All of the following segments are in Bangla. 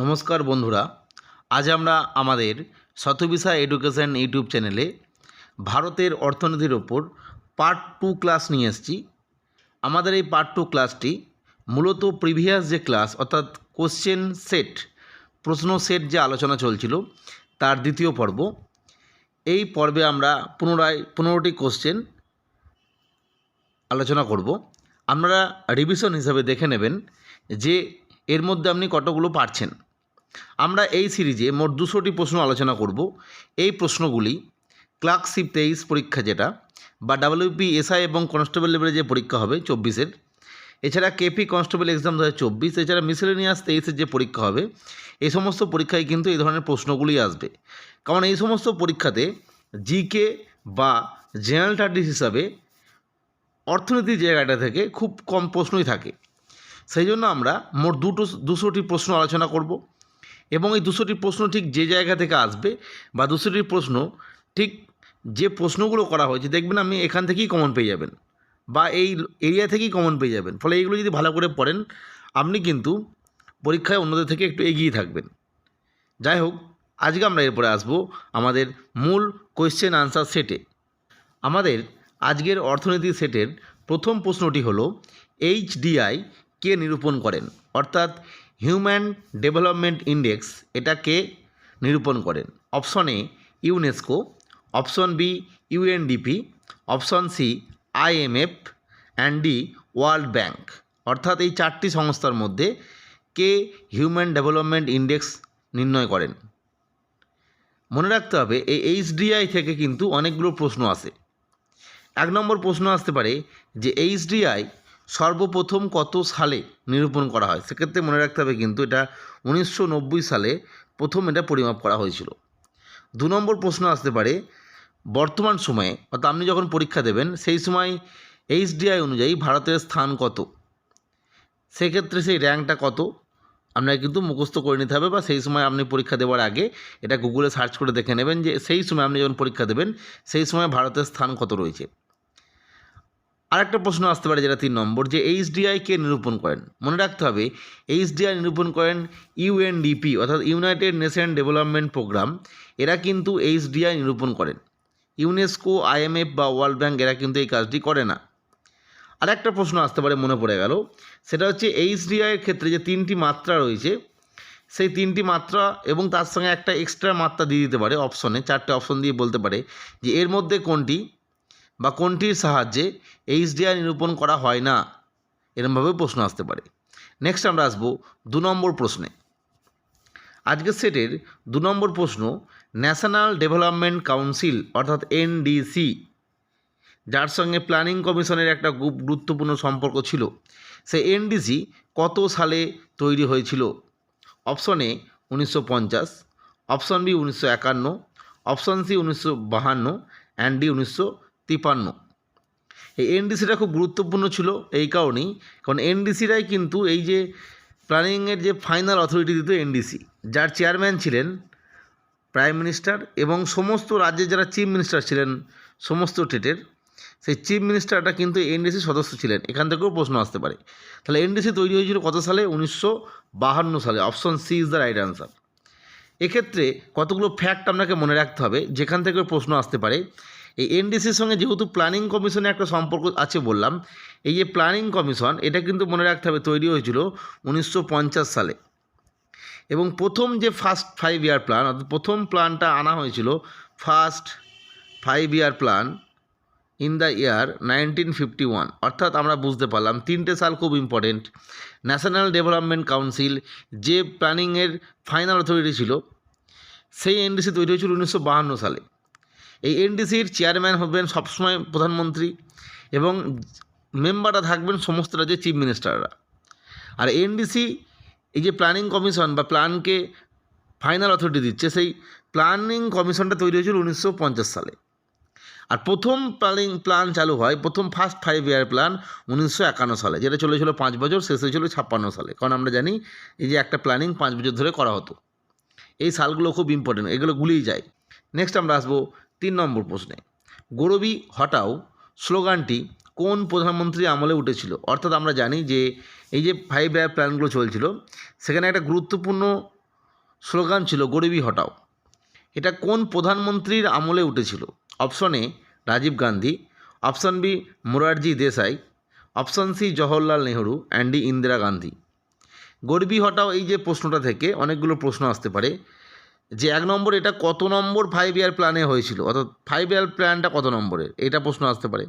নমস্কার বন্ধুরা, আজ আমরা আমাদের শতবিশা এডুকেশন ইউটিউব চ্যানেলে ভারতের অর্থনীতির ওপর পার্ট টু ক্লাস নিয়ে এসেছি। আমাদের এই পার্ট টু ক্লাসটি মূলত প্রিভিয়াস যে ক্লাস অর্থাৎ কোশ্চেন সেট প্রশ্ন সেট যে আলোচনা চলছিল, তার দ্বিতীয় পর্ব। এই পর্বে আমরা পুনরায় পনেরোটি কোশ্চেন আলোচনা করব। আপনারা রিভিশন হিসাবে দেখে নেবেন যে এর মধ্যে আপনি কতগুলো পারছেন। আমরা এই সিরিজে মোট দুশোটি প্রশ্ন আলোচনা করব। এই প্রশ্নগুলি ক্লার্কশিপ তেইশ পরীক্ষা যেটা, বা ডাব্লিউপি এসআই এবং কনস্টেবল লেভেলে যে পরীক্ষা হবে চব্বিশের, এছাড়া কেপি কনস্টেবল এক্সাম দু হাজার চব্বিশ, এছাড়া মিসেলেনিয়াস তেইশের যে পরীক্ষা হবে, এই সমস্ত পরীক্ষায় কিন্তু এই ধরনের প্রশ্নগুলি আসবে। কারণ এই সমস্ত পরীক্ষাতে জিকে বা জেনারেল স্টাডিজ হিসাবে অর্থনীতির জায়গাটা থেকে খুব কম প্রশ্নই থাকে। সেই জন্য আমরা মোট দুটো, দুশোটি প্রশ্ন আলোচনা করব। এবং এই দুশোটি প্রশ্ন ঠিক যে জায়গা থেকে আসবে বা দুশোটি প্রশ্ন ঠিক যে প্রশ্নগুলো করা হয়েছে, দেখবেন আপনি এখান থেকেই কমন পেয়ে যাবেন বা এই এরিয়া থেকেই কমন পেয়ে যাবেন। ফলে এইগুলো যদি ভালো করে পড়েন, আপনি কিন্তু পরীক্ষায় অন্যদের থেকে একটু এগিয়ে থাকবেন। যাই হোক, আজকে আমরা এরপরে আসব আমাদের মূল কোয়েশ্চেন আনসার সেটে আমাদের আজকের অর্থনীতি সেটের প্রথম প্রশ্নটি হলো এইচডিআই কে নিরূপণ করেন। অর্থাৎ হিউম্যান ডেভেলপমেন্ট ইন্ডেক্স এটাকে নিরূপণ করেন। Option A UNESCO option B UNDP option C IMF and D world bank অর্থাৎ এই চারটি সংস্থার মধ্যে কে হিউম্যান ডেভেলপমেন্ট ইন্ডেক্স নির্ণয় করেন। মনে রাখতে হবে, এই এইচডিআই থেকে কিন্তু অনেকগুলো প্রশ্ন আসে। এক নম্বর প্রশ্ন আসতে পারে যে এইচডিআই সর্বপ্রথম কত সালে নিরূপণ করা হয়? সেক্ষেত্রে মনে রাখতে হবে কিন্তু এটা উনিশশো নব্বই সালে প্রথম এটা পরিমাপ করা হয়েছিল। দু নম্বর প্রশ্ন আসতে পারে, বর্তমান সময়ে, অর্থাৎ আপনি যখন পরীক্ষা দেবেন, সেই সময় এইচডিআই অনুযায়ী ভারতের স্থান কত? সেক্ষেত্রে সেই র্যাঙ্কটা কত? আপনাকে কিন্তু মুখস্থ করে নিতে হবে বা সেই সময় আপনি পরীক্ষা দেওয়ার আগে এটা গুগলে সার্চ করে দেখে নেবেন যে সেই সময় আপনি যখন পরীক্ষা দেবেন, সেই সময় ভারতের স্থান কত রয়েছে। আরেকটা প্রশ্ন আসতে পারে যেটা তিন নম্বর, যে এইচডিআই কে নিরূপণ করেন? মনে রাখতে হবে, এইচডিআই নিরূপণ করেন ইউএনডিপি অর্থাৎ ইউনাইটেড নেশন ডেভেলপমেন্ট প্রোগ্রাম। এরা কিন্তু এইচডিআই নিরূপণ করেন। ইউনেস্কো আইএমএফ বা ওয়ার্ল্ড ব্যাংক এরা কিন্তু এই কাজটি করে না। আর একটা প্রশ্ন আসতে পারে, মনে পড়ে গেল, সেটা হচ্ছে এইচডিআইয়ের ক্ষেত্রে যে তিনটি মাত্রা রয়েছে, সেই তিনটি মাত্রা এবং তার সঙ্গে একটা এক্সট্রা মাত্রা দিয়ে দিতে পারে, অপশনে, চারটে অপশন দিয়ে বলতে পারে, যে এর মধ্যে কোনটি? বা কোনটির সাহায্যে এইচডিআই নিরূপণ করা হয় না? এরমভাবে প্রশ্ন আসতে পারে। নেক্সট আমরা আসব দু নম্বর প্রশ্নে। আজকের সেটের দু নম্বর প্রশ্ন ন্যাশনাল ডেভেলপমেন্ট কাউন্সিল অর্থাৎ এনডিসি যার সঙ্গে প্ল্যানিং কমিশনের একটা গুরুত্বপূর্ণ সম্পর্ক ছিল। সেই এনডিসি কত সালে তৈরি হয়েছিল? অপশন এ উনিশশো পঞ্চাশ অপশন বি উনিশশো একান্ন অপশন সি উনিশশো বাহান্ন অ্যান্ড ডি উনিশশো তিপান্ন। এই এনডিসিটা খুব গুরুত্বপূর্ণ ছিল এই কারণেই, কারণ এনডিসিরাই কিন্তু এই যে প্ল্যানিংয়ের যে ফাইনাল অথরিটি দিত এনডিসি যার চেয়ারম্যান ছিলেন প্রাইম মিনিস্টার এবং সমস্ত রাজ্যের যারা চিফ মিনিস্টার ছিলেন সমস্ত স্টেটের, সেই চিফ মিনিস্টারটা কিন্তু এনডিসি সদস্য ছিলেন। এখান থেকেও প্রশ্ন আসতে পারে। তাহলে এনডিসি তৈরি হয়েছিল কত সালে? উনিশশো বাহান্ন সালে। Option C is the right answer. এক্ষেত্রে কতগুলো ফ্যাক্ট আপনাকে মনে রাখতে হবে? যেখান থেকে প্রশ্ন আসতে পারে। এই এনডিসির সঙ্গে যেহেতু প্ল্যানিং কমিশনে একটা সম্পর্ক আছে বললাম, এই যে প্ল্যানিং কমিশন এটা কিন্তু মনে রাখতে হবে, তৈরি হয়েছিল উনিশশো পঞ্চাশ সালে। এবং প্রথম যে ফার্স্ট ফাইভ ইয়ার প্ল্যান অর্থাৎ প্রথম প্ল্যানটা আনা হয়েছিল first five year plan in the year nineteen fifty one অর্থাৎ আমরা বুঝতে পারলাম, তিনটে সাল খুব ইম্পর্টেন্ট ন্যাশনাল ডেভেলপমেন্ট কাউন্সিল যে প্ল্যানিংয়ের ফাইনাল অথরিটি ছিল, সেই এনডিসি তৈরি হয়েছিল উনিশশো বাহান্ন সালে। এই এনডিসির চেয়ারম্যান হবেন সবসময় প্রধানমন্ত্রী এবং মেম্বাররা থাকবেন সমস্ত রাজ্যের চিফ মিনিস্টাররা। আর এনডিসি এই যে প্ল্যানিং কমিশন বা প্ল্যানকে ফাইনাল অথরিটি দিচ্ছে, সেই প্ল্যানিং কমিশনটা তৈরি হয়েছিল উনিশশো পঞ্চাশ সালে। আর প্রথম প্ল্যানিং, প্ল্যান চালু হয়, প্রথম ফার্স্ট ফাইভ ইয়ার প্ল্যান উনিশশো একান্ন সালে, যেটা চলেছিল পাঁচ বছর, শেষ হয়েছিল ছাপ্পান্ন সালে। কারণ আমরা জানি এই যে একটা প্ল্যানিং পাঁচ বছর ধরে করা হতো। এই সালগুলো খুব ইম্পর্টেন্ট এগুলো গুলিয়ে যায়। নেক্সট আমরা আসব তিন নম্বর প্রশ্নে, গরবি হটাও স্লোগানটি কোন প্রধানমন্ত্রী আমলে উঠেছিল? অর্থাৎ আমরা জানি যে এই যে ফাইভ ইয়ার প্ল্যানগুলো চলছিল, সেখানে একটা গুরুত্বপূর্ণ স্লোগান ছিল, গরিবী হটাও এটা কোন প্রধানমন্ত্রীর আমলে উঠেছিল? Option A, Rajiv Gandhi, option B, Morarji Desai, option C, Jawaharlal Nehru and D Indira Gandhi. গরিবী হটাও এই যে প্রশ্নটা থেকে অনেকগুলো প্রশ্ন আসতে পারে। যে এক নম্বর এটা কত নম্বর ফাইভ ইয়ার প্ল্যানে হয়েছিল? অর্থাৎ ফাইভ ইয়ার প্ল্যানটা কত নম্বরের? এটা প্রশ্ন আসতে পারে।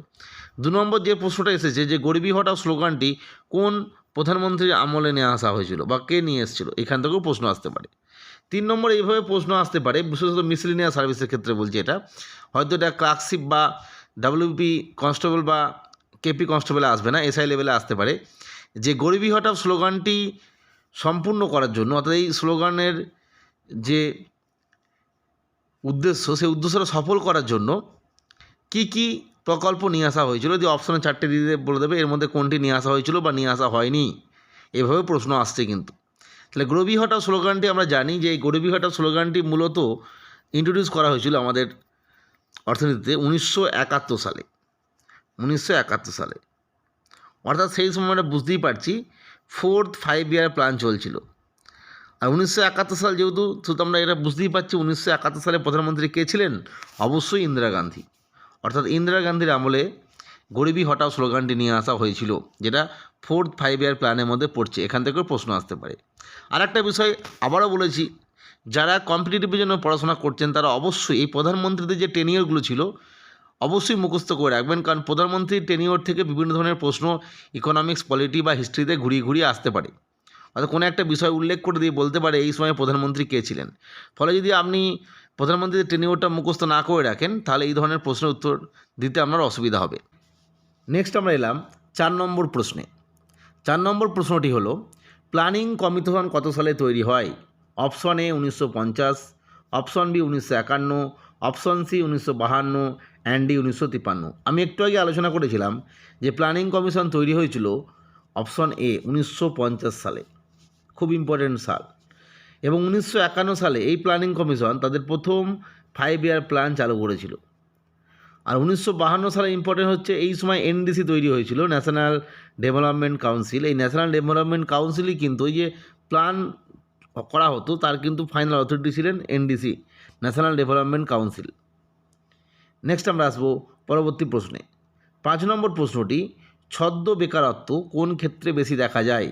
দু নম্বর যে প্রশ্নটা এসেছে যে গরিবী হটাও স্লোগানটি কোন প্রধানমন্ত্রীর আমলে নিয়ে আসা হয়েছিল বা কে নিয়ে এসেছিল? এখান থেকেও প্রশ্ন আসতে পারে। তিন নম্বর এইভাবে প্রশ্ন আসতে পারে, বিশেষত মিসলিনিয়াস সার্ভিসের ক্ষেত্রে বলছি এটা। হয়তো এটা ক্লার্কশিপ বা ডাব্লিউপি কনস্টেবল বা কেপি কনস্টেবলে আসবে না এসআই লেভেলে আসতে পারে। যে গরিবী হটাও স্লোগানটি সম্পূর্ণ করার জন্য, অর্থাৎ এই স্লোগানের যে উদ্দেশ্য সেই উদ্দেশ্যটা সফল করার জন্য কি কি প্রকল্প নিয়ে আসা হয়েছিল? যদি অপশনে চারটে দিয়ে বলে দেবে, এর মধ্যে কোনটি নিয়ে আসা হয়েছিল বা নিয়ে আসা হয়নি? এভাবে প্রশ্ন আসছে কিন্তু। তাহলে গরিবী হটাও স্লোগানটি আমরা জানি যে, এই গরিবী হটাও স্লোগানটি মূলত ইন্ট্রোডিউস করা হয়েছিল আমাদের অর্থনীতিতে উনিশশো একাত্তর সালে। উনিশশো একাত্তর সালে। অর্থাৎ সেই সময় আমরা বুঝতেই পারছি ফোর্থ ফাইভ ইয়ার প্ল্যান চলছিল। আর উনিশশো একাত্তর সাল যেহেতু শুধু আমরা এটা বুঝতেই পারছি উনিশশো একাত্তর সালে প্রধানমন্ত্রী কে ছিলেন? অবশ্যই ইন্দিরা গান্ধী। অর্থাৎ ইন্দিরা গান্ধীর আমলে গরিবী হটাও স্লোগানটি নিয়ে আসা হয়েছিল, যেটা ফোর্থ ফাইভ ইয়ার প্ল্যানের মধ্যে পড়ছে। এখান থেকেও প্রশ্ন আসতে পারে। আর একটা বিষয় আবারও বলেছি, যারা কম্পিটিটিভের জন্য পড়াশোনা করছেন, তারা অবশ্যই এই প্রধানমন্ত্রীদের যে টেনিয়রগুলো ছিল, অবশ্যই মুখস্থ করে রাখবেন, কারণ প্রধানমন্ত্রীর টেনিওর থেকে বিভিন্ন ধরনের প্রশ্ন ইকোনমিক্স পলিটি বা হিস্ট্রিতে ঘুরিয়ে ঘুরিয়ে আসতে পারে। অর্থাৎ কোনো একটা বিষয় উল্লেখ করে দিয়ে বলতে পারে এই সময় প্রধানমন্ত্রী কে ছিলেন। ফলে যদি আপনি প্রধানমন্ত্রীর টেনিওরটা মুখস্থ না করে রাখেন, তাহলে এই ধরনের প্রশ্নের উত্তর দিতে আপনার অসুবিধা হবে। নেক্সট আমরা এলাম চার নম্বর প্রশ্নে। চার নম্বর প্রশ্নটি হলো, প্ল্যানিং কমিশন কত সালে তৈরি হয়? অপশন এ উনিশশো পঞ্চাশ, অপশন বি উনিশশো একান্ন, অপশন সি উনিশশো বাহান্ন অ্যান্ড উনিশশো আমি একটু আগে আলোচনা করেছিলাম যে প্ল্যানিং কমিশন তৈরি হয়েছিল অপশন এ উনিশশো পঞ্চাশ সালে। খুব ইম্পর্টেন্ট সাল। এবং উনিশশো একান্ন সালে এই প্ল্যানিং কমিশন তাদের প্রথম ফাইভ ইয়ার প্ল্যান চালু করেছিল। আর উনিশশো বাহান্ন সালে ইম্পর্টেন্ট হচ্ছে এই সময় এনডিসি তৈরি হয়েছিল ন্যাশনাল ডেভেলপমেন্ট কাউন্সিল এই ন্যাশনাল ডেভেলপমেন্ট কাউন্সিলই কিন্তু ওই যে প্ল্যান করা হতো, তার কিন্তু ফাইনাল অথরিটি ছিলেন NDC national development council next আমরা আসব পরবর্তী প্রশ্নে। পাঁচ নম্বর প্রশ্নটি, ছদ্ম বেকারত্ব কোন ক্ষেত্রে বেশি দেখা যায়?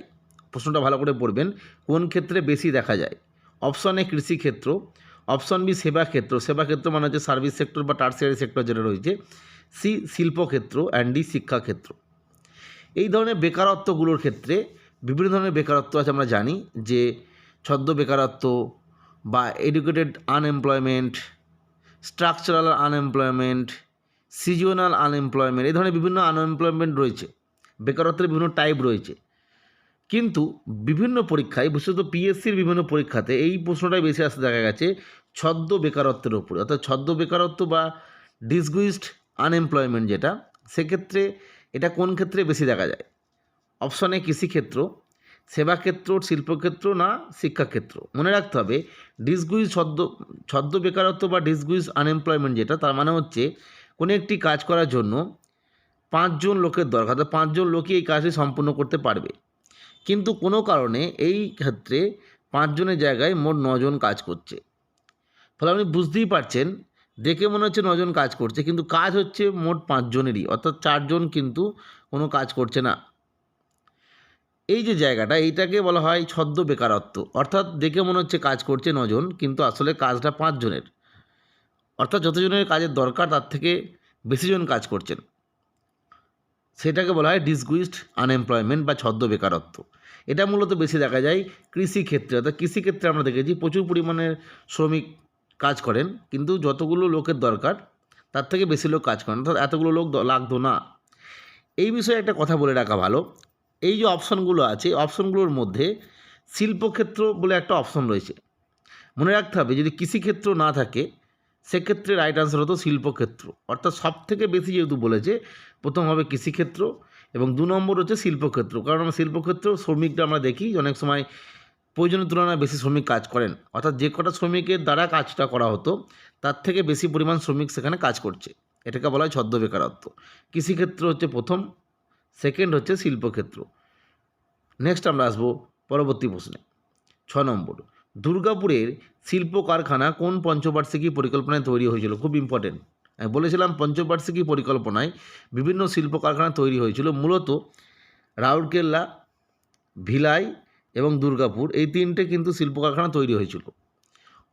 প্রশ্নটা ভালো করে পড়বেন, কোন ক্ষেত্রে বেশি দেখা যায়? অপশন এ কৃষিক্ষেত্র অপশন বি সেবা ক্ষেত্র। সেবা মানে হচ্ছে সার্ভিস সেক্টর বা টার্সিয়ারি সেক্টর যেটা রয়েছে। সি শিল্পক্ষেত্র অ্যান্ড ডি শিক্ষাক্ষেত্র এই ধরনের বেকারত্বগুলোর ক্ষেত্রে বিভিন্ন ধরনের বেকারত্ব আছে আমরা জানি, যে ছদ্ম বেকারত্ব বা educated unemployment structural unemployment seasonal unemployment এই ধরনের বিভিন্ন আনএমপ্লয়মেন্ট রয়েছে। বেকারত্বের বিভিন্ন টাইপ রয়েছে। কিন্তু বিভিন্ন পরীক্ষায়, বিশেষত পিএসসির বিভিন্ন পরীক্ষাতে এই প্রশ্নটাই বেশি আসতে দেখা গেছে, ছদ্ম বেকারত্বের উপরে। অর্থাৎ ছদ্ম বেকারত্ব বা ডিসগুইসড আনএমপ্লয়মেন্ট যেটা, সেক্ষেত্রে এটা কোন ক্ষেত্রে বেশি দেখা যায়? অপশনে কৃষিক্ষেত্র, সেবাক্ষেত্র, শিল্পক্ষেত্র না শিক্ষাক্ষেত্র? মনে রাখতে হবে ডিসগুইজ ছদ্ম ছদ্ম বেকারত্ব বা ডিসগুইজ আনএমপ্লয়মেন্ট যেটা, তার মানে হচ্ছে কোনো একটি কাজ করার জন্য পাঁচজন লোকের দরকার। পাঁচজন লোকই এই কাজটি সম্পূর্ণ করতে পারবে। কিন্তু কোনো কারণে এই ক্ষেত্রে পাঁচজনের জায়গায় মোট নজন কাজ করছে। ফলে আপনি বুঝতেই পারছেন, দেখে মনে হচ্ছে নজন কাজ করছে, কিন্তু কাজ হচ্ছে মোট পাঁচজনেরই, অর্থাৎ চারজন কিন্তু কোনো কাজ করছে না। এই যে জায়গাটা, এইটাকে বলা হয় ছদ্ম বেকারত্ব। অর্থাৎ দেখে মনে হচ্ছে কাজ করছে নজন, কিন্তু আসলে কাজটা পাঁচজনের। অর্থাৎ যতজনের কাজের দরকার, তার থেকে বেশি জন কাজ করছেন। সেটাকে বলা হয় ডিসগুইসড আনএমপ্লয়মেন্ট বা ছদ্ম বেকারত্ব। এটা মূলত বেশি দেখা যায় কৃষিক্ষেত্রে। অর্থাৎ কৃষিক্ষেত্রে আমরা দেখেছি প্রচুর পরিমাণে শ্রমিক কাজ করেন, কিন্তু যতগুলো লোকের দরকার, তার থেকে বেশি লোক কাজ করেন। অর্থাৎ এতগুলো লোক লাগতো না। এই বিষয়ে একটা কথা বলে রাখা ভালো। এই যে অপশনগুলো আছে অপশনগুলোর মধ্যে শিল্পক্ষেত্র বলে একটা অপশন রয়েছে। মনে রাখতে হবে, যদি কৃষিক্ষেত্র না থাকে, সেক্ষেত্রে রাইট আনসার হতো শিল্পক্ষেত্র। অর্থাৎ সব থেকে বেশি যেহেতু বলেছে, প্রথম হবে কৃষিক্ষেত্র এবং দু নম্বর হচ্ছে শিল্পক্ষেত্র। কারণ আমরা শিল্পক্ষেত্র শ্রমিকরা আমরা দেখি অনেক সময় প্রয়োজনের তুলনায় বেশি শ্রমিক কাজ করেন। অর্থাৎ যে কটা শ্রমিকের দ্বারা কাজটা করা হতো, তার থেকে বেশি পরিমাণ শ্রমিক সেখানে কাজ করছে। এটাকে বলা হয় ছদ্ম বেকারত্ব। কৃষিক্ষেত্র হচ্ছে প্রথম সেকেন্ড হচ্ছে শিল্পক্ষেত্র। নেক্সট আমরা আসব পরবর্তী প্রশ্নে। ছ নম্বর, দুর্গাপুরের শিল্প কারখানা কোন পঞ্চবার্ষিকী পরিকল্পনায় তৈরি হয়েছিল? খুব ইম্পর্টেন্ট বলেছিলাম পঞ্চবার্ষিকী পরিকল্পনায় বিভিন্ন শিল্প কারখানা তৈরি হয়েছিল, মূলত রাউরকেল্লা, ভিলাই এবং দুর্গাপুর, এই তিনটে কিন্তু শিল্প কারখানা তৈরি হয়েছিল।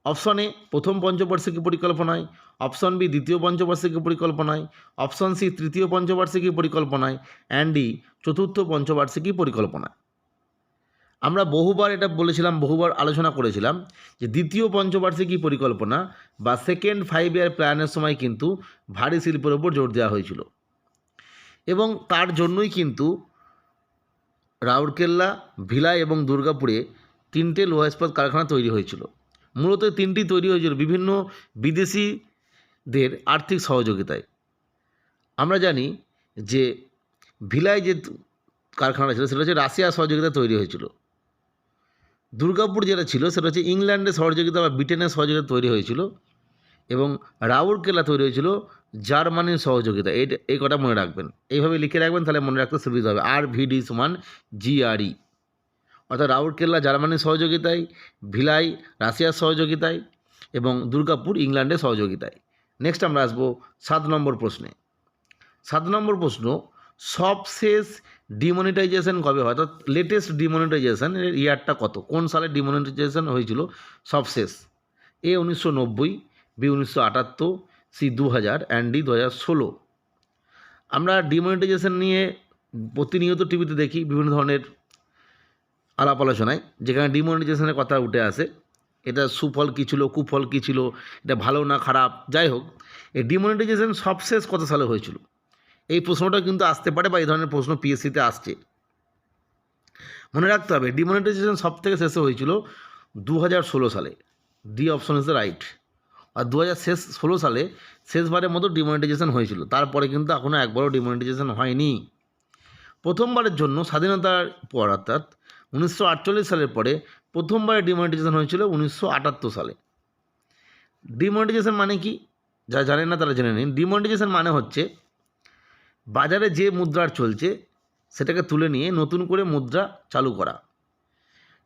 অপশন এ প্রথম পঞ্চবার্ষিকী পরিকল্পনায়, অপশন বি দ্বিতীয় পঞ্চবার্ষিকী পরিকল্পনায়, অপশন সি তৃতীয় পঞ্চবার্ষিকী পরিকল্পনায় অ্যান্ড চতুর্থ পঞ্চবার্ষিকী পরিকল্পনায়। আমরা বহুবার এটা বলেছিলাম, বহুবার আলোচনা করেছিলাম যে দ্বিতীয় পঞ্চবার্ষিকী পরিকল্পনা বা সেকেন্ড ফাইভ ইয়ার প্ল্যানের সময় কিন্তু ভারী শিল্পের ওপর জোর দেওয়া হয়েছিল। এবং তার জন্যই কিন্তু রাউরকেল্লা ভিলাই এবং দুর্গাপুরে তিনটে লোহা ইস্পাত কারখানা তৈরি হয়েছিল। মূলত তিনটি তৈরি হয়েছিল বিভিন্ন বিদেশিদের আর্থিক সহযোগিতায়। আমরা জানি যে ভিলাই যে কারখানা ছিল, সেটা হচ্ছে রাশিয়ার সহযোগিতায় তৈরি হয়েছিল। দুর্গাপুর যেটা ছিল, সেটা হচ্ছে ইংল্যান্ডের সহযোগিতা বা ব্রিটেনের সহযোগিতা তৈরি হয়েছিল এবং রাউরকেলা তৈরি হয়েছিল জার্মানির সহযোগিতা। এই এই কটা মনে রাখবেন। এইভাবে লিখে রাখবেন, তাহলে মনে রাখতে সুবিধা হবে। আর ভিডি সমান জিআরই অর্থাৎ রাউরকেল্লা জার্মানির সহযোগিতায়, ভিলাই রাশিয়ার সহযোগিতায় এবং দুর্গাপুর ইংল্যান্ডের সহযোগিতায়। নেক্সট আমরা আসব সাত নম্বর প্রশ্নে। সাত নম্বর প্রশ্ন সবশেষ ডিমনিটাইজেশন কবে হয়? অর্থাৎ লেটেস্ট ডিমনিটাইজেশন এর ইয়ারটা কত? কোন সালে ডিমনিটাইজেশন হয়েছিল? সবশেষ এ উনিশশো নব্বই, বি উনিশশো আটাত্তর, সি দু হাজার অ্যান্ড ডি দু হাজার ষোলো। আমরা ডিমনিটাইজেশন নিয়ে প্রতিনিয়ত টিভিতে দেখি বিভিন্ন ধরনের আলাপ আলোচনায়, যেখানে ডিমনিটাইজেশনের কথা উঠে আসে। এটা সুফল কী ছিল, কুফল কী ছিল, এটা ভালো না খারাপ? যাই হোক, এই ডিমনিটাইজেশন সবশেষ কত সালে হয়েছিল? এই প্রশ্নটা কিন্তু আসতে পারে বা এই ধরনের প্রশ্ন পিএসসিতে আসছে। মনে রাখতে হবে ডিমনিটাইজেশন সব থেকে শেষে হয়েছিল দু হাজার ষোলো সালে। D option is the right আর দু হাজার শেষ, ষোলো সালে শেষবারের মতো ডিমনিটাইজেশন হয়েছিল। তারপরে কিন্তু এখনও একবারও ডিমনিটাইজেশন হয়নি। প্রথমবারের জন্য স্বাধীনতার পর অর্থাৎ উনিশশো আটচল্লিশ সালের পরে প্রথমবারে ডিমনিটাইজেশন হয়েছিল উনিশশো আটাত্তর সালে। ডিমনিটাইজেশন মানে কি? যা জানেন না তারা জেনে নিন। ডিমনিটাইজেশন মানে হচ্ছে বাজারে যে মুদ্রার চলছে, সেটাকে তুলে নিয়ে নতুন করে মুদ্রা চালু করা।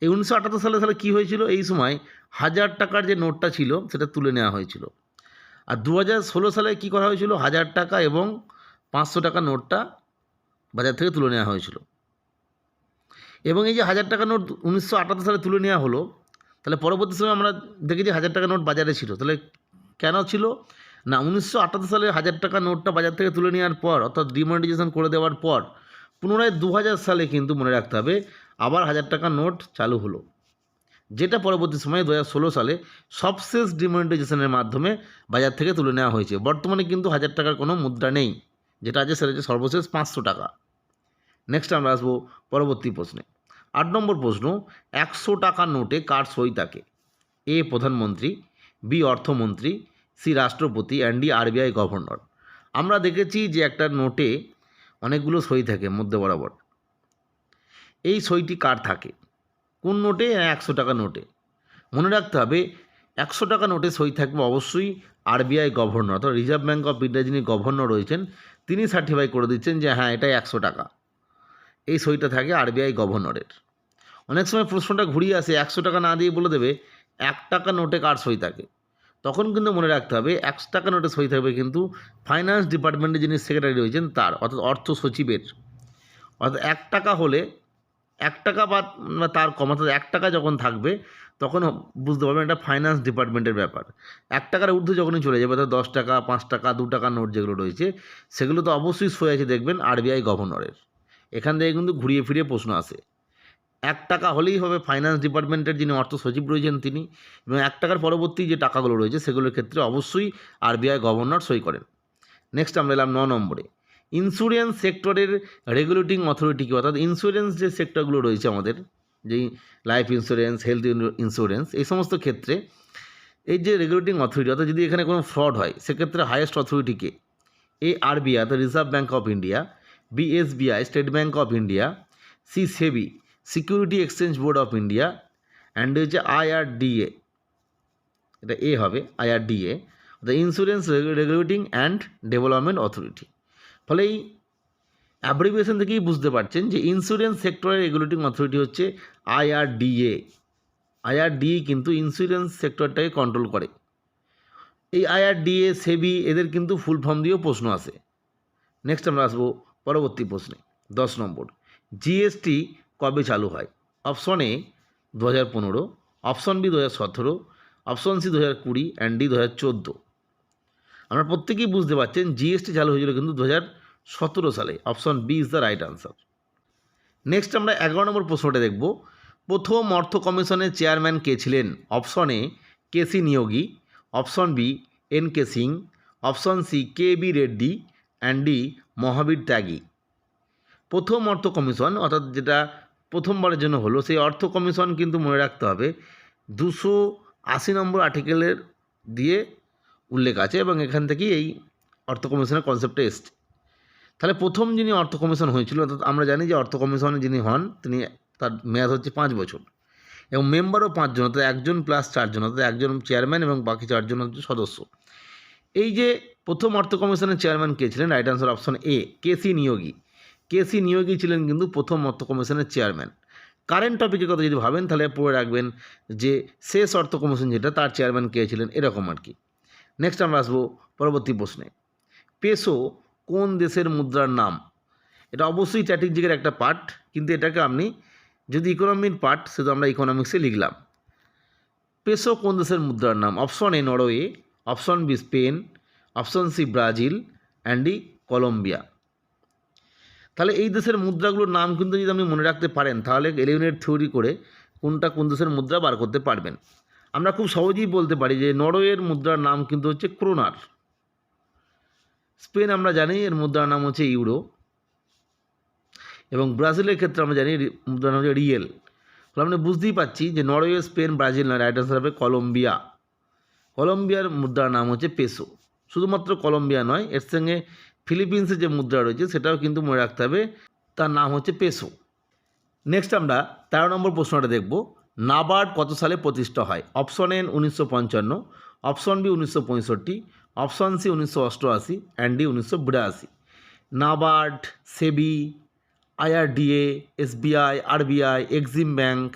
এই উনিশশো আটাত্তর সালে সালে কী হয়েছিল? এই সময় হাজার টাকার যে নোটটা ছিল, সেটা তুলে নেওয়া হয়েছিল। আর দু হাজার ষোলো সালে কী করা হয়েছিল? হাজার টাকা এবং পাঁচশো টাকা নোটটা বাজার থেকে তুলে নেওয়া হয়েছিল। এবং এই যে হাজার টাকা নোট উনিশশো আটাত্তর সালে তুলে নেওয়া হলো, তাহলে পরবর্তী সময় আমরা দেখেছি হাজার টাকা নোট বাজারে ছিল। তাহলে কেন ছিল? না, উনিশশো আটাত্তর সালে হাজার টাকা নোটটা বাজার থেকে তুলে নেওয়ার পর, অর্থাৎ ডিমনিটাইজেশন করে দেওয়ার পর, পুনরায় দু হাজার সালে কিন্তু মনে রাখতে হবে, আবার হাজার টাকা নোট চালু হলো। যেটা পরবর্তী সময়ে দু হাজার ষোলো সালে সবশেষ ডিমনিটাইজেশনের মাধ্যমে বাজার থেকে তুলে নেওয়া হয়েছে। বর্তমানে কিন্তু হাজার টাকার কোনো মুদ্রা নেই, যেটা আছে সেটা হচ্ছে সর্বশেষ পাঁচশো টাকা। নেক্সট আমরা আসব পরবর্তী প্রশ্নে। আট নম্বর প্রশ্ন, একশো টাকা নোটে কার সই থাকে? এ প্রধানমন্ত্রী, বি অর্থমন্ত্রী সি রাষ্ট্রপতি অ্যান্ড ডি আরবিআই গভর্নর আমরা দেখেছি যে একটা নোটে অনেকগুলো সই থাকে মধ্যে বরাবর। এই সইটি কার থাকে? কোন নোটে? একশো টাকা নোটে। মনে রাখতে হবে, একশো টাকা নোটে সই থাকবে অবশ্যই আরবিআই গভর্নর অর্থাৎ রিজার্ভ ব্যাঙ্ক অফ ইন্ডিয়া যিনি গভর্নর রয়েছেন, তিনি সার্টিফাই করে দিচ্ছেন যে হ্যাঁ এটা একশো টাকা। এই সইটা থাকে আরবিআই গভর্নরের অনেক সময় প্রশ্নটা ঘুরিয়ে আসে, একশো টাকা না দিয়ে বলে দেবে, এক টাকা নোটে কার সই থাকে? তখন কিন্তু মনে রাখতে হবে, একশো টাকা নোটে সই থাকবে কিন্তু ফাইন্যান্স ডিপার্টমেন্টে যিনি সেক্রেটারি রয়েছেন তার, অর্থাৎ অর্থ সচিবের। অর্থাৎ এক টাকা হলে, এক টাকা বা তার কম, অর্থাৎ এক টাকা যখন থাকবে, তখন বুঝতে পারবেন এটা ফাইন্যান্স ডিপার্টমেন্টের ব্যাপার। এক টাকার ঊর্ধ্বে যখনই চলে যাবে, অর্থাৎ দশ টাকা, পাঁচ টাকা, দু টাকা নোট যেগুলো রয়েছে, সেগুলো তো অবশ্যই সই আছে দেখবেন আরবিআই গভর্নরের এখান থেকে কিন্তু ঘুরিয়ে ফিরিয়ে প্রশ্ন আসে। এক টাকা হলেই হবে ফাইন্যান্স ডিপার্টমেন্টের যিনি অর্থ সচিব রয়েছেন তিনি এবং এক টাকার পরবর্তী যে টাকাগুলো রয়েছে সেগুলোর ক্ষেত্রে অবশ্যই আরবিআই গভর্নর সই করেন। নেক্সট আমরা এলাম ন নম্বরে। ইন্স্যুরেন্স সেক্টরের রেগুলেটিং অথরিটি কি? অর্থাৎ ইন্স্যুরেন্স যে সেক্টরগুলো রয়েছে আমাদের, যেই লাইফ ইন্স্যুরেন্স হেলথ ইন্স্যুরেন্স এই সমস্ত ক্ষেত্রে এই যে রেগুলেটিং অথরিটি অর্থাৎ যদি এখানে কোনো ফ্রড হয়, সেক্ষেত্রে হায়েস্ট অথরিটিকে এ আরবিআই অর্থাৎ reserve bank of India B SBI state bank of India C SEBI security exchange board of India and হচ্ছে আইআরডিএ, এটা এ হবে, IRDA the insurance regulating and development authority ফলে এই অ্যাব্রিভিয়েশন থেকেই বুঝতে পারছেন যে ইন্স্যুরেন্স সেক্টরের রেগুলেটিং অথরিটি হচ্ছে আইআরডিএ। আইআরডি কিন্তু ইন্স্যুরেন্স সেক্টরটাকে কন্ট্রোল করে। এই আইআরডিএ, সেবি, এদের কিন্তু ফুল ফর্ম দিয়েও প্রশ্ন আসে। নেক্সট আমরা আসব পরবর্তী প্রশ্নে, দশ নম্বর। জিএসটি কবে চালু হয়? অপশন এ দু হাজার পনেরো। অপশন বি দু হাজার সতেরো। অপশন সি দু হাজার কুড়ি অ্যান্ড ডি দু হাজার চোদ্দ। আমরা প্রত্যেকেই বুঝতে পারছেন জিএসটি চালু হয়েছিল কিন্তু দু হাজার সতেরো সালে। Option B is the right answer next আমরা এগারো নম্বর প্রশ্নটা দেখব। প্রথম অর্থ কমিশনের চেয়ারম্যান কে ছিলেন? Option A K C Neogi option B N K Singh option C K B Reddy and D Mahavir Tyagi প্রথম অর্থ কমিশন, অর্থাৎ যেটা প্রথমবারের জন্য হলো, সেই অর্থ কমিশন কিন্তু মনে রাখতে হবে, দুশো আশি নম্বর আর্টিকেলের দিয়ে উল্লেখ আছে এবং এখান থেকেই এই অর্থ কমিশনের কনসেপ্টে এসছে। তাহলে প্রথম যিনি অর্থ কমিশন হয়েছিল, অর্থাৎ আমরা জানি যে অর্থ কমিশনে যিনি হন, তিনি তার মেয়াদ হচ্ছে পাঁচ বছর। এবং মেম্বারও পাঁচজন, অর্থাৎ একজন প্লাস চারজন, অর্থাৎ একজন চেয়ারম্যান এবং বাকি চারজন হচ্ছে সদস্য। এই যে প্রথম অর্থ কমিশনের চেয়ারম্যান কে ছিলেন right answer option A K C Neogi K C Neogi ছিলেন কিন্তু প্রথম অর্থ কমিশনের চেয়ারম্যান। কারেন্ট টপিকের কথা যদি ভাবেন, তাহলে পড়ে রাখবেন যে, শেষ অর্থ কমিশন যেটা, তার চেয়ারম্যান কে ছিলেন, এরকম আর কি। নেক্সট আমরা আসব পরবর্তী প্রশ্নে। পেসো কোন দেশের মুদ্রার নাম? এটা অবশ্যই স্ট্র্যাটেজিকের একটা পার্ট কিন্তু এটাকে আপনি যদি ইকোনমির পার্ট সেটা আমরা ইকোনমিক্সে লিখলাম। পেসো কোন দেশের মুদ্রার নাম? Option A Norway option B Spain option C Brazil and Colombia তাহলে এই দেশের মুদ্রাগুলোর নাম কিন্তু যদি আপনি মনে রাখতে পারেন, তাহলে এলিমিনেট থিওরি করে কোনটা কোন দেশের মুদ্রা বার করতে পারবেন। আমরা খুব সহজেই বলতে পারি যে নরওয়ের মুদ্রার নাম কিন্তু হচ্ছে ক্রোনার। স্পেন আমরা জানি এর মুদ্রার নাম হচ্ছে ইউরো। এবং ব্রাজিলের ক্ষেত্রে আমরা জানি মুদ্রার নাম হচ্ছে রিয়েল। তাহলে আমরা বুঝতেই পারছি যে নরওয়ে, স্পেন, ব্রাজিল না রাইট আনসার হবে কলম্বিয়া। কলম্বিয়ার মুদ্রার নাম হচ্ছে পেসো। শুধুমাত্র কলম্বিয়া নয়, এর সঙ্গে ফিলিপিন্সের যে মুদ্রা রয়েছে, সেটাও কিন্তু মনে রাখতে হবে। তার নাম হচ্ছে পেসো। নেক্সট আমরা তেরো নম্বর প্রশ্নটা দেখব। নাবার্ড কত সালে প্রতিষ্ঠা হয়? অপশন এন উনিশশো পঞ্চান্ন অপশন বি উনিশশো পঁয়ষট্টি অপশন সি উনিশশো অষ্টআশি অ্যান্ড ডি উনিশশো বিরাশি। NABARD, SEBI IRDA SBI RBI EXIM bank,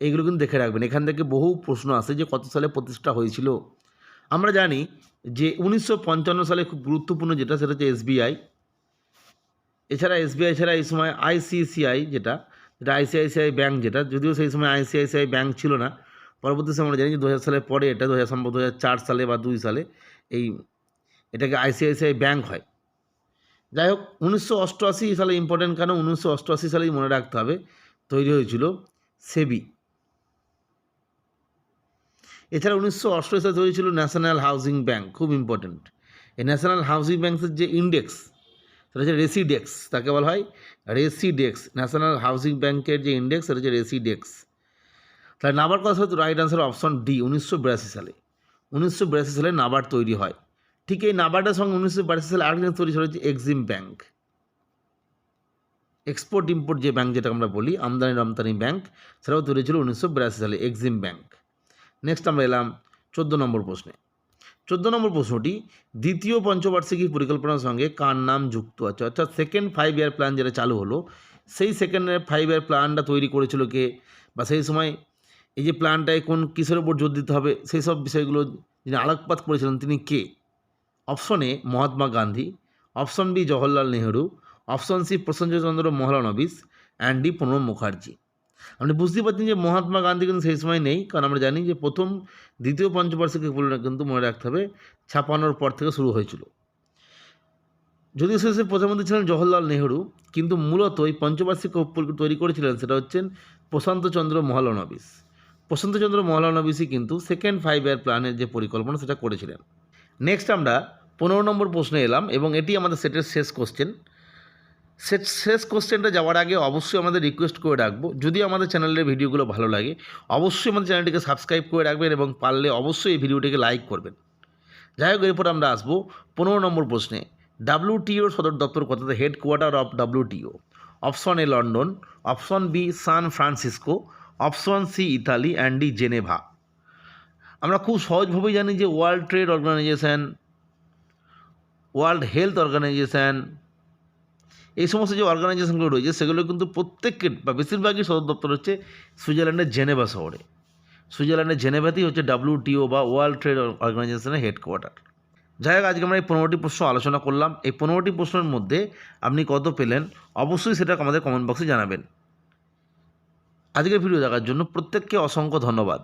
এগুলো কিন্তু দেখে রাখবেন। এখান থেকে বহু প্রশ্ন আসে যে কত সালে প্রতিষ্ঠা হয়েছিল। আমরা জানি যে উনিশশো পঞ্চান্ন সালে খুব গুরুত্বপূর্ণ যেটা, সেটা হচ্ছে এসবিআই। এছাড়া এসবিআই ছাড়া এই সময় আইসিআইসিআই যেটা যেটা আইসিআইসিআই ব্যাঙ্ক যেটা, যদিও সেই সময় আইসিআইসিআই ব্যাংক ছিল না। পরবর্তী সময় আমরা জানি যে দু হাজার সালের পরে এটা দু হাজার সম্ভব দু সালে বা দুই সালে এই এটাকে আইসিআইসিআই ব্যাঙ্ক হয়। যাই হোক, উনিশশো অষ্টআশি সালে ইম্পর্টেন্ট কেন? উনিশশো সালেই মনে রাখতে হবে, তৈরি হয়েছিল সেবি। এছাড়া উনিশশো অষ্টআশি সালে তৈরি ছিল ন্যাশনাল হাউজিং ব্যাংক খুব ইম্পর্টেন্ট এই ন্যাশনাল হাউজিং ব্যাংকের যে ইন্ডেক্স সেটা হচ্ছে রেসিডেক্স তাকে বলা হয় রেসিডেক্স ন্যাশনাল হাউজিং ব্যাংকের যে ইন্ডেক্স সেটা হচ্ছে রেসিডেক্স তাহলে নাবার কথা হচ্ছে রাইট আনসার অপশন ডি উনিশশো বিরাশি সালে। উনিশশো বিরাশি সালে নাবার্ড তৈরি হয়। ঠিক এই নাবার্ডের সঙ্গে উনিশশো বিরাশি সালে আরেকটা তৈরি হচ্ছে এক্সিম ব্যাংক এক্সপোর্ট ইম্পোর্ট যে ব্যাংক যেটা আমরা বলি আমদানি রপ্তানি ব্যাংক সেটাও তৈরি ছিল উনিশশো বিরাশি সালে এক্সিম ব্যাংক নেক্সট আমরা এলাম চোদ্দ নম্বর প্রশ্নে। চোদ্দ নম্বর প্রশ্নটি, দ্বিতীয় পঞ্চবার্ষিকী পরিকল্পনার সঙ্গে কার নাম যুক্ত আছে? অর্থাৎ সেকেন্ড ফাইভ ইয়ার প্ল্যান যেটা চালু হলো, সেই সেকেন্ড ফাইভ ইয়ার প্ল্যানটা তৈরি করেছিল কে? বা সেই সময় এই যে প্ল্যানটায় কোন কিসের উপর জোর দিতে হবে, সেই সব বিষয়গুলো যিনি আলোকপাত করেছিলেন তিনি কে? Option A Mahatma Gandhi. Option B Jawaharlal Nehru. Option C Prasenjitchandra Mahalanobis and D Pranab Mukherjee. আপনি বুঝতেই পারছেন যে মহাত্মা গান্ধী কিন্তু সেই সময় নেই, কারণ আমরা জানি যে প্রথম, দ্বিতীয় পঞ্চবার্ষিকী কিন্তু মনে রাখতে হবে, ছাপানোর পর থেকে শুরু হয়েছিল। যদিও শেষে প্রধানমন্ত্রী ছিলেন জওহরলাল নেহরু, কিন্তু মূলত এই পঞ্চবার্ষিক তৈরি করেছিলেন সেটা হচ্ছেন প্রশান্তচন্দ্র মহলানবিস প্রশান্তচন্দ্র মহলানবিসই কিন্তু সেকেন্ড ফাইভ ইয়ার প্ল্যানের যে পরিকল্পনা সেটা করেছিলেন। নেক্সট আমরা পনেরো নম্বর প্রশ্নে এলাম এবং এটি আমাদের সেটের শেষ কোশ্চেন শেষ কোশ্চেনটা যাওয়ার আগে অবশ্যই আমাদের রিকোয়েস্ট করে রাখব। যদি আমাদের চ্যানেলের ভিডিওগুলো ভালো লাগে, অবশ্যই আমাদের চ্যানেলটিকে সাবস্ক্রাইব করে রাখবেন এবং পারলে অবশ্যই এই ভিডিওটিকে লাইক করবেন। যাই হোক, এরপর আমরা আসব পনেরো নম্বর প্রশ্নে। ডাব্লিউটিওর সদর দপ্তর কোথাতে headquarter of WTO option A London option B San Francisco option C Italy and D Geneva আমরা খুব সহজভাবেই জানি যে world trade organisation world health organisation এই সমস্ত যে অর্গানাইজেশনগুলো রয়েছে, সেগুলো কিন্তু প্রত্যেকের বা বেশিরভাগই সদর দপ্তর হচ্ছে সুইজারল্যান্ডের জেনেভা শহরে। সুইজারল্যান্ডের জেনেভাতেই হচ্ছে ডাব্লিউটিও বা ওয়ার্ল্ড ট্রেড অর্গানাইজেশনের হেডকোয়ার্টার যাই হোক, আজকে আমরা এই পনেরোটি প্রশ্ন আলোচনা করলাম। এই পনেরোটি প্রশ্নের মধ্যে আপনি কত পেলেন, অবশ্যই সেটা আমাদের কমেন্ট বক্সে জানাবেন। আজকের ভিডিও দেখার জন্য প্রত্যেককে অসংখ্য ধন্যবাদ।